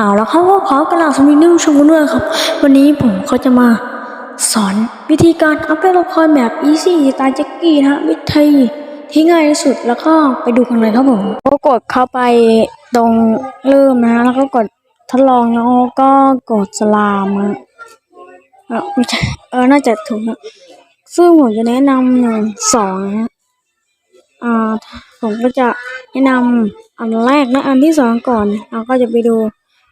เอาแล้วเขาก็ขอกระลาสมินุ่มชมกันด้วยครับ วันนี้ผมก็จะมาสอนวิธีการอัพเดตละครแบบ easy ตล์แจ็กกี้นะฮะวิธีที่ง่ายที่สุดแล้วก็ไปดูกันเลยครับผมก็กดเข้าไปตรงเริ่มนะ แล้วก็กดทดลองแล้วก็กดสลามอะเออไม่ใช่เออน่าจะถูกนะซึ่งผมจะแนะนำหนึ่งสองนะอ่าผมก็จะแนะนำอันแรกและอันที่สองก่อนเราก็จะไปดู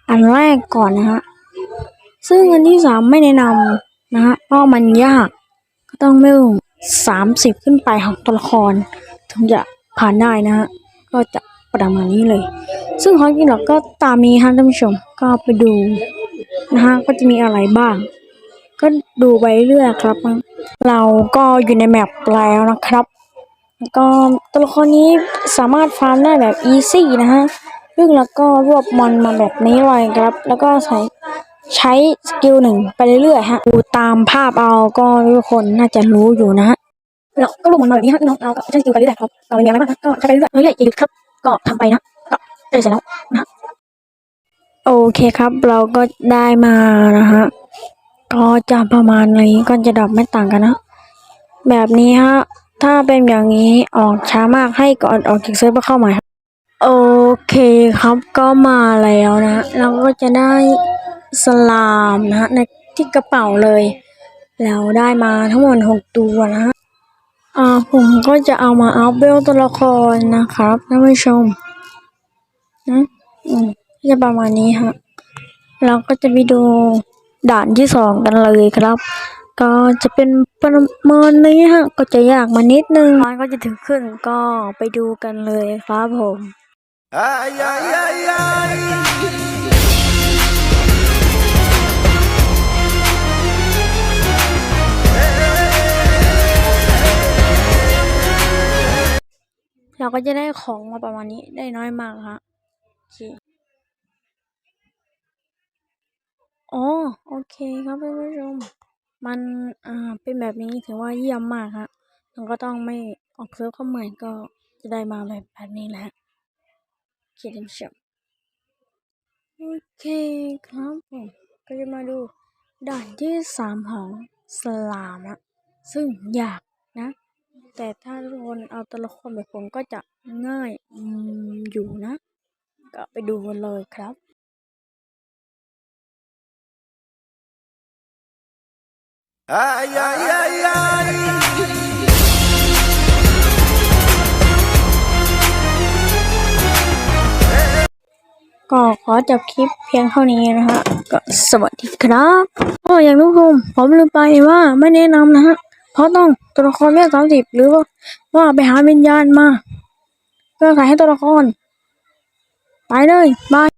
อันแรกก่อนนะฮะ ซึ่งอันที่สามไม่แนะนำนะฮะเพราะมันยาก ก็ต้องเริ่มสามสิบขึ้นไปของตัวละคร ถึงจะผ่านได้นะฮะ ก็จะประมาณนี้เลย ซึ่งของจริงเราก็ตามนี้ฮะท่านผู้ชม ก็ไปดูนะฮะ ก็จะมีอะไรบ้าง ก็ดูไปเรื่อยครับ เราก็อยู่ในแมปแล้วนะครับ ก็ตัวละครนี้สามารถฟาร์มได้แบบอีซี่นะฮะ ซึ่งแล้วก็รวบมอนมาแบบนี้เลยครับ แล้วก็ใช้ใช้สกิลหนึ่งไปเรื่อยๆฮะดูตามภาพเอาก็ทุกคนน่าจะรู้อยู่นะฮะแล้วก็รวบมอนมาแบบนี้ฮะน้องเราก็ใช้สกิลไปเรื่อยๆครับเราไม่มีอะไรมากนะก็ใช้ไปเรื่อยๆเรื่อยๆอย่าหยุดครับ ก็ทำไปนะก็ได้เสร็จแล้วนะฮะโอเคครับเราก็ได้มานะฮะก็จะประมาณนี้ก็จะดับไม่ต่างกันนะ แบบนี้ฮะถ้าเป็นอย่างนี้ออกช้ามากให้ก่อนออกจากเซิร์ฟเวอร์เข้าใหม่ครับโอ เคครับก็มาแล้วนะ เราก็จะได้สลามนะฮะในที่กระเป๋าเลย แล้วได้มาทั้งหมดหกตัวนะฮะอ่าผมก็จะเอามาอัพเวลตัวละครนะครับท่านผู้ชมนะอืมจะประมาณนี้ฮะเราก็จะไปดูด่านที่สองกันเลยครับ ก็จะเป็นประมาณนี้ฮะก็จะยากมานิดนึงมันก็จะถึงขึ้นก็ไปดูกันเลยครับผม Ay, ay, ay, ay. เราก็จะได้ของมาประมาณนี้ได้น้อยมากฮะโอเคอ๋อโอเคครับท่านผู้ชม มันอ่าเป็นแบบนี้ถือว่าเยี่ยมมากฮะเราก็ต้องไม่ออกเซิร์ฟเข้าใหม่ก็จะได้มาแบบแบบนี้แหละ เคท่านผู้ชมโอเคครับผมก็จะมาดูด่านที่สามของสลามอะซึ่งยากนะ แต่ถ้าทุกคนเอาตัวละครแบบผมก็จะง่ายอืมอยู่นะ ก็ไปดูกันเลยครับ Ay, ay, ay, ay. ก็ขอจบคลิปเพียงเท่านี้นะฮะก็สวัสดีครับอ๋ออย่างทุกคนผมลืมไปว่าไม่แนะนำนะฮะเพราะต้องตัวละครแม่สามสิบหรือว่าว่าไปหาวิญญาณมาเพื่อใส่ให้ตัวละคร ไปเลยบาย